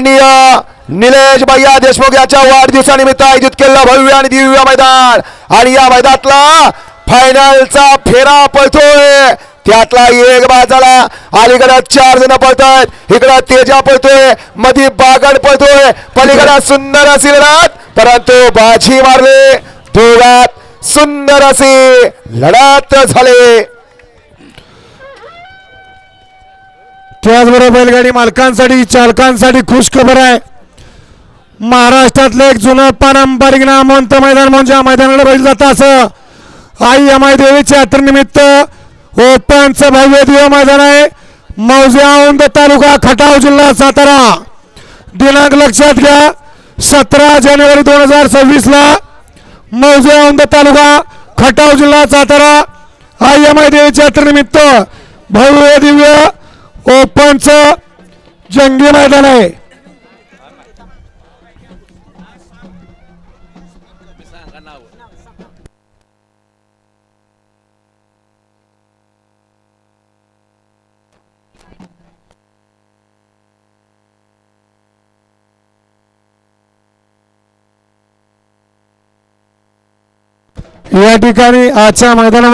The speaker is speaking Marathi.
माननीय निलेश भैया देशमुख याच्या वाढदिवसानिमित्त आयोजित केलेलं भव्य आणि दिव्य मैदान. आणि या मैदानातला फायनलचा फेरा पळतोय. त्यातला एक बाजाला अलीकडे चार जण पळतायत इकडं तेजा पळतोय. मधी बागड पळतोय. पलीकडे सुंदर असेल परंतु बाजी मारले. दोघात सुंदर असे लढत झाले. त्याचबरोबर बैलगाडी मालकांसाठी चालकांसाठी खुश खबर आहे. महाराष्ट्रातलं एक जुनं पारंपरिक नामवंत मैदान म्हणजे या मैदानाला बैल जात असं आई अमाई देवीच्या यात्रेनिमित्त ओपनचं भव्य दिव्य मैदान आहे. मौजे औंध तालुका खटाव जिल्हा सातारा. दिनांक लक्षात घ्या सतरा जानेवारी दोन हजार सव्वीसला मौजे औंध तालुका खटाव जिल्हा सातारा आई अमाई देवीच्या यात्रेनिमित्त भव्य दिव्य ओपनचं जंगी मैदान आहे. या ठिकाणी आजच्या मैदानामध्ये